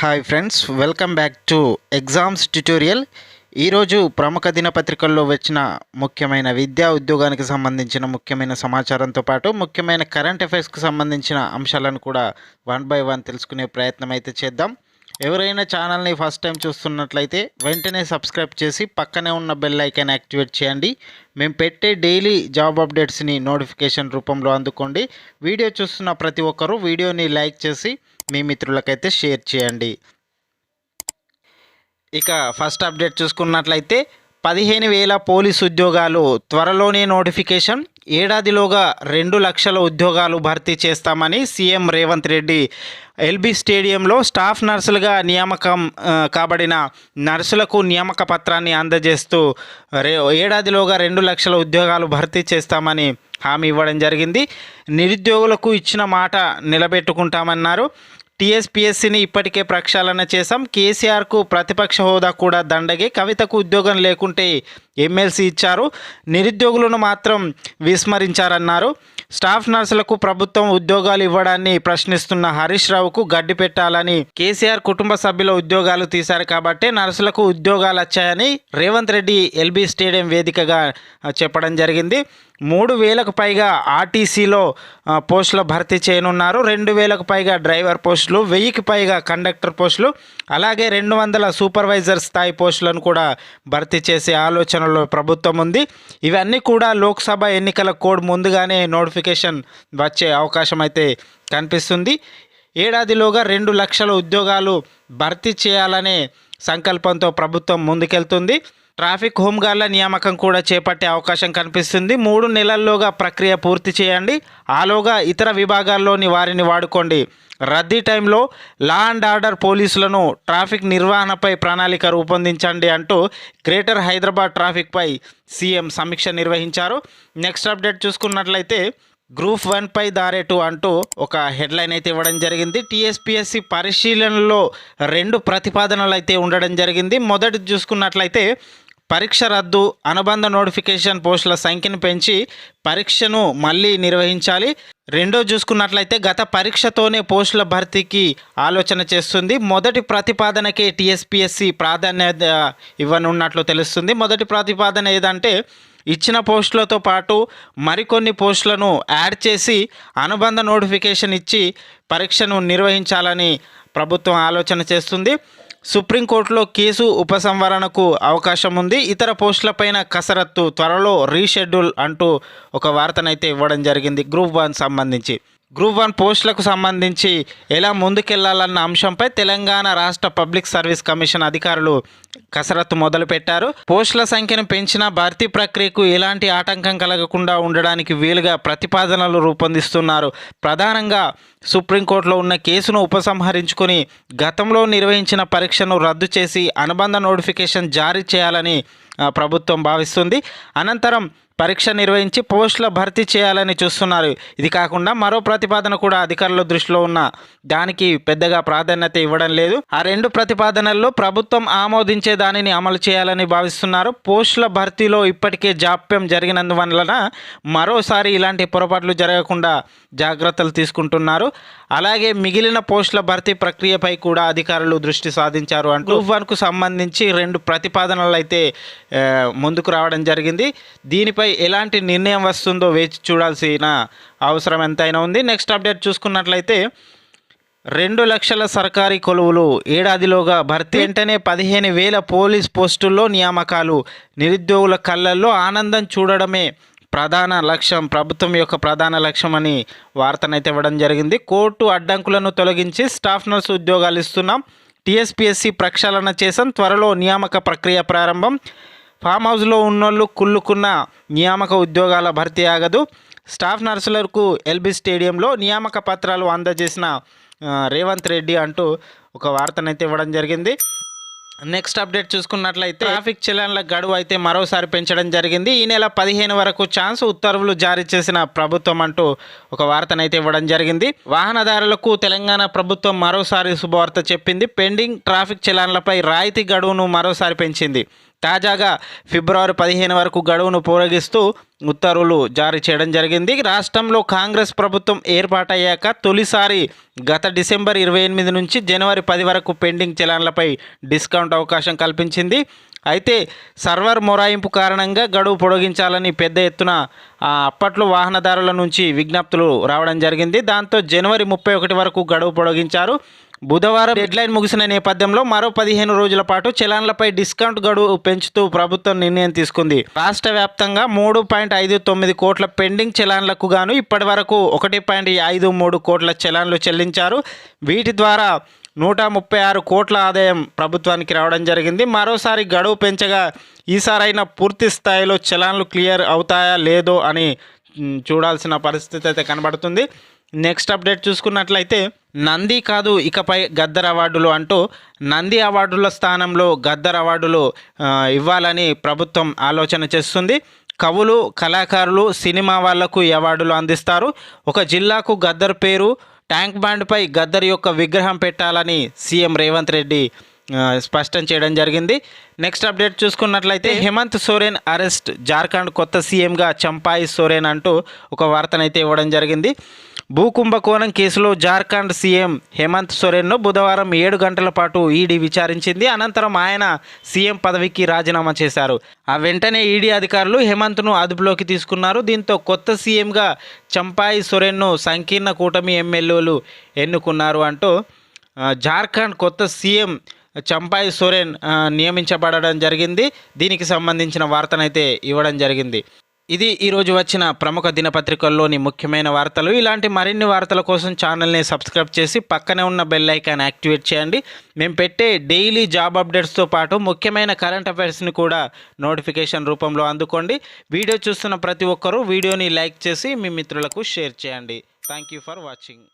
Hi friends welcome back to exams tutorial ఈరోజు ప్రముఖ దినపత్రికల్లో వచ్చిన ముఖ్యమైన విద్యా ఉద్యోగానికి సంబంధించిన ముఖ్యమైన సమాచారంతో పాటు ముఖ్యమైన కరెంట్ అఫైర్స్కి సంబంధించిన అంశాలను కూడా వన్ బై వన్ తెలుసుకునే ప్రయత్నం అయితే చేద్దాం. ఎవరైనా ఛానల్ని ఫస్ట్ టైం చూస్తున్నట్లయితే వెంటనే సబ్స్క్రైబ్ చేసి పక్కనే ఉన్న బెల్ ఐకాన్ యాక్టివేట్ చేయండి. మేము పెట్టే డైలీ జాబ్ అప్డేట్స్ని నోటిఫికేషన్ రూపంలో అందుకోండి. వీడియో చూస్తున్న ప్రతి ఒక్కరూ వీడియోని లైక్ చేసి మీ మిత్రులకైతే షేర్ చేయండి. ఇక ఫస్ట్ అప్డేట్ చూసుకున్నట్లయితే పదిహేను వేల పోలీస్ ఉద్యోగాలు త్వరలోనే నోటిఫికేషన్. ఏడాదిలోగా రెండు లక్షల ఉద్యోగాలు భర్తీ చేస్తామని సీఎం రేవంత్ రెడ్డి ఎల్బీ స్టేడియంలో స్టాఫ్ నర్సులుగా నియామకం కాబడిన నర్సులకు నియామక పత్రాన్ని అందజేస్తూ రే ఏడాదిలోగా రెండు లక్షల ఉద్యోగాలు భర్తీ చేస్తామని హామీ ఇవ్వడం జరిగింది. నిరుద్యోగులకు ఇచ్చిన మాట నిలబెట్టుకుంటామన్నారు. టీఎస్పీఎస్సీని ఇప్పటికే ప్రక్షాళన చేశాం. కేసీఆర్కు ప్రతిపక్ష హోదా కూడా దండగే. కవితకు ఉద్యోగం లేకుంటే ఎమ్మెల్సీ ఇచ్చారు. నిరుద్యోగులను మాత్రం విస్మరించారన్నారు. స్టాఫ్ నర్సులకు ప్రభుత్వం ఉద్యోగాలు ఇవ్వడాన్ని ప్రశ్నిస్తున్న హరీష్ రావుకు గడ్డి పెట్టాలని కేసీఆర్ కుటుంబ సభ్యుల ఉద్యోగాలు తీశారు కాబట్టే నర్సులకు ఉద్యోగాలు వచ్చాయని రేవంత్ రెడ్డి ఎల్బీ స్టేడియం వేదికగా చెప్పడం జరిగింది. మూడు వేలకు పైగా ఆర్టీసీలో పోస్టులు పోస్టుల భర్తీ చేయనున్నారు. రెండు వేలకు పైగా డ్రైవర్ పోస్టులు వెయ్యికి పైగా కండక్టర్ పోస్టులు అలాగే రెండు వందల సూపర్వైజర్ స్థాయి పోస్టులను కూడా భర్తీ చేసే ఆలోచనలో ప్రభుత్వం ఉంది. ఇవన్నీ కూడా లోక్సభ ఎన్నికల కోడ్ ముందుగానే నోటిఫికేషన్ వచ్చే అవకాశం అయితే కనిపిస్తుంది. ఏడాదిలోగా రెండు లక్షల ఉద్యోగాలు భర్తీ చేయాలనే సంకల్పంతో ప్రభుత్వం ముందుకెళ్తుంది. ట్రాఫిక్ హోంగార్డ్ల నియామకం కూడా చేపట్టే అవకాశం కనిపిస్తుంది. మూడు నెలల్లోగా ప్రక్రియ పూర్తి చేయండి. ఆలోగా ఇతర విభాగాల్లోని వారిని వాడుకోండి. రద్దీ టైంలో లా అండ్ ఆర్డర్ పోలీసులను ట్రాఫిక్ నిర్వహణపై ప్రణాళిక రూపొందించండి అంటూ గ్రేటర్ హైదరాబాద్ ట్రాఫిక్పై సీఎం సమీక్ష నిర్వహించారు. నెక్స్ట్ అప్డేట్ చూసుకున్నట్లయితే గ్రూప్ వన్పై దారేటు అంటూ ఒక హెడ్లైన్ అయితే ఇవ్వడం జరిగింది. టీఎస్పీఎస్సి పరిశీలనలో రెండు ప్రతిపాదనలు అయితే ఉండడం జరిగింది. మొదటి చూసుకున్నట్లయితే పరీక్ష రద్దు అనుబంధ నోటిఫికేషన్ పోస్టుల సంఖ్యను పెంచి పరీక్షను మళ్ళీ నిర్వహించాలి. రెండో చూసుకున్నట్లయితే గత పరీక్షతోనే పోస్టుల భర్తీకి ఆలోచన చేస్తుంది. మొదటి ప్రతిపాదనకే టీఎస్పీఎస్సి ప్రాధాన్యత ఇవ్వనున్నట్లు తెలుస్తుంది. మొదటి ప్రతిపాదన ఏదంటే ఇచ్చిన పోస్టులతో పాటు మరికొన్ని పోస్టులను యాడ్ చేసి అనుబంధ నోటిఫికేషన్ ఇచ్చి పరీక్షను నిర్వహించాలని ప్రభుత్వం ఆలోచన చేస్తుంది. సుప్రీంకోర్టులో కేసు ఉపసంహరణకు అవకాశం ఉంది ఇతర పోస్టులపైన కసరత్తు త్వరలో రీషెడ్యూల్ అంటూ ఒక వార్తనైతే ఇవ్వడం జరిగింది గ్రూప్ వన్ సంబంధించి. గ్రూప్ వన్ పోస్టులకు సంబంధించి ఎలా ముందుకెళ్ళాలన్న అంశంపై తెలంగాణ రాష్ట్ర పబ్లిక్ సర్వీస్ కమిషన్ అధికారులు కసరత్తు మొదలుపెట్టారు. పోస్టుల సంఖ్యను పెంచిన భర్తీ ప్రక్రియకు ఎలాంటి ఆటంకం కలగకుండా ఉండడానికి వీలుగా ప్రతిపాదనలు రూపొందిస్తున్నారు. ప్రధానంగా సుప్రీంకోర్టులో ఉన్న కేసును ఉపసంహరించుకొని గతంలో నిర్వహించిన పరీక్షను రద్దు చేసి అనుబంధ నోటిఫికేషన్ జారీ చేయాలని ప్రభుత్వం భావిస్తుంది. అనంతరం పరీక్ష నిర్వహించి పోస్టుల భర్తీ చేయాలని చూస్తున్నారు. ఇది కాకుండా మరో ప్రతిపాదన కూడా అధికారుల దృష్టిలో ఉన్న దానికి పెద్దగా ప్రాధాన్యత ఇవ్వడం లేదు. ఆ రెండు ప్రతిపాదనల్లో ప్రభుత్వం ఆమోదించే దానిని అమలు చేయాలని భావిస్తున్నారు. పోస్టుల భర్తీలో ఇప్పటికే జాప్యం జరిగినందువలన మరోసారి ఇలాంటి పొరపాట్లు జరగకుండా జాగ్రత్తలు తీసుకుంటున్నారు. అలాగే మిగిలిన పోస్టుల భర్తీ ప్రక్రియపై కూడా అధికారులు దృష్టి సాధించారు అంటూ వన్కు సంబంధించి రెండు ప్రతిపాదనలు అయితే ముందుకు రావడం జరిగింది. దీనిపై ఎలాంటి నిర్ణయం వస్తుందో వేచి చూడాల్సిన అవసరం ఎంతైనా ఉంది. నెక్స్ట్ అప్డేట్ చూసుకున్నట్లయితే రెండు లక్షల సర్కారీ కొలువులు ఏడాదిలోగా భర్తీ. వెంటనే పదిహేను వేల పోలీస్ పోస్టుల్లో నియామకాలు. నిరుద్యోగుల కళ్ళల్లో ఆనందం చూడడమే ప్రధాన లక్ష్యం. ప్రభుత్వం యొక్క ప్రధాన లక్ష్యం అని వార్తనైతే ఇవ్వడం జరిగింది. కోర్టు అడ్డంకులను తొలగించి స్టాఫ్ నర్స్ ఉద్యోగాలు ఇస్తున్నాం. టీఎస్పీఎస్సీ ప్రక్షాళన చేసాం త్వరలో నియామక ప్రక్రియ ప్రారంభం. ఫామ్ హౌస్లో ఉన్నోళ్ళు కుళ్ళుకున్న నియామక ఉద్యోగాల భర్తీ ఆగదు. స్టాఫ్ నర్సులకు ఎల్బీ స్టేడియంలో నియామక పత్రాలు అందజేసిన రేవంత్ రెడ్డి అంటూ ఒక వార్తనైతే ఇవ్వడం జరిగింది. నెక్స్ట్ అప్డేట్ చూసుకున్నట్లయితే ట్రాఫిక్ చలన్ల గడువు అయితే మరోసారి పెంచడం జరిగింది. ఈ నెల పదిహేను వరకు ఛాన్స్ ఉత్తర్వులు జారీ చేసిన ప్రభుత్వం అంటూ ఒక వార్తనైతే ఇవ్వడం జరిగింది. వాహనదారులకు తెలంగాణ ప్రభుత్వం మరోసారి శుభవార్త చెప్పింది. పెండింగ్ ట్రాఫిక్ చలాన్లపై రాయితీ గడువును మరోసారి పెంచింది. తాజాగా ఫిబ్రవరి పదిహేను వరకు గడువును పొడిగిస్తూ ఉత్తర్వులు జారీ చేయడం జరిగింది. రాష్ట్రంలో కాంగ్రెస్ ప్రభుత్వం ఏర్పాటయ్యాక తొలిసారి గత డిసెంబర్ ఇరవై ఎనిమిది నుంచి జనవరి పది వరకు పెండింగ్ చలాన్లపై డిస్కౌంట్ అవకాశం కల్పించింది. అయితే సర్వర్ మొరాయింపు కారణంగా గడువు పొడిగించాలని పెద్ద ఎత్తున అప్పట్లో వాహనదారుల నుంచి విజ్ఞప్తులు రావడం జరిగింది. దాంతో జనవరి ముప్పై ఒకటి వరకు గడువు పొడిగించారు. బుధవారం డెడ్లైన్ ముగిసిన నేపథ్యంలో మరో పదిహేను రోజుల పాటు చలాన్లపై డిస్కౌంట్ గడువు పెంచుతూ ప్రభుత్వం నిర్ణయం తీసుకుంది. రాష్ట్ర వ్యాప్తంగా మూడు పాయింట్ ఐదు తొమ్మిది కోట్ల పెండింగ్ చలాన్లకు గాను ఇప్పటి వరకు ఒకటి పాయింట్ ఐదు మూడు కోట్ల చలాన్లు చెల్లించారు. వీటి ద్వారా నూట ముప్పై ఆరు కోట్ల ఆదాయం ప్రభుత్వానికి రావడం జరిగింది. మరోసారి గడువు పెంచగా ఈసారైనా పూర్తి స్థాయిలో చలాన్లు క్లియర్ అవుతాయా లేదో అని చూడాల్సిన పరిస్థితి అయితే కనబడుతుంది. నెక్స్ట్ అప్డేట్ చూసుకున్నట్లయితే నంది కాదు ఇకపై గద్దర్ అవార్డులు అంటూ నంది అవార్డుల స్థానంలో గద్దర్ అవార్డులు ఇవ్వాలని ప్రభుత్వం ఆలోచన చేస్తుంది. కవులు కళాకారులు సినిమా వాళ్ళకు ఈ అవార్డులు అందిస్తారు. ఒక జిల్లాకు గద్దర్ పేరు ట్యాంక్ బండ్పై గద్దర్ యొక్క విగ్రహం పెట్టాలని సీఎం రేవంత్ రెడ్డి స్పష్టం చేయడం జరిగింది. నెక్స్ట్ అప్డేట్ చూసుకున్నట్లయితే హేమంత్ సోరెన్ అరెస్ట్. జార్ఖండ్ కొత్త సీఎంగా చంపాయి సోరెన్ అంటూ ఒక వార్తనైతే ఇవ్వడం జరిగింది. భూ కుంభకోణం కేసులో జార్ఖండ్ సీఎం హేమంత్ సోరెన్ను బుధవారం ఏడు గంటల పాటు ఈడీ విచారించింది. అనంతరం ఆయన సీఎం పదవికి రాజీనామా చేశారు. ఆ వెంటనే ఈడీ అధికారులు హేమంత్ను అదుపులోకి తీసుకున్నారు. దీంతో కొత్త సీఎంగా చంపాయి సొరెన్ను సంకీర్ణ కూటమి ఎమ్మెల్యేలు ఎన్నుకున్నారు అంటూ జార్ఖండ్ కొత్త సీఎం చంపాయి సోరెన్ నియమించబడడం జరిగింది. దీనికి సంబంధించిన వార్తనైతే ఇవ్వడం జరిగింది. ఇది ఈరోజు వచ్చిన ప్రముఖ దినపత్రికల్లోని ముఖ్యమైన వార్తలు. ఇలాంటి మరిన్ని వార్తల కోసం ఛానల్ని సబ్స్క్రైబ్ చేసి పక్కనే ఉన్న బెల్ ఐకాన్ యాక్టివేట్ చేయండి. మేము పెట్టే డైలీ జాబ్ అప్డేట్స్తో పాటు ముఖ్యమైన కరెంట్ అఫైర్స్ని కూడా నోటిఫికేషన్ రూపంలో అందుకోండి. వీడియో చూస్తున్న ప్రతి ఒక్కరూ వీడియోని లైక్ చేసి మీ మిత్రులకు షేర్ చేయండి. Thank you for watching.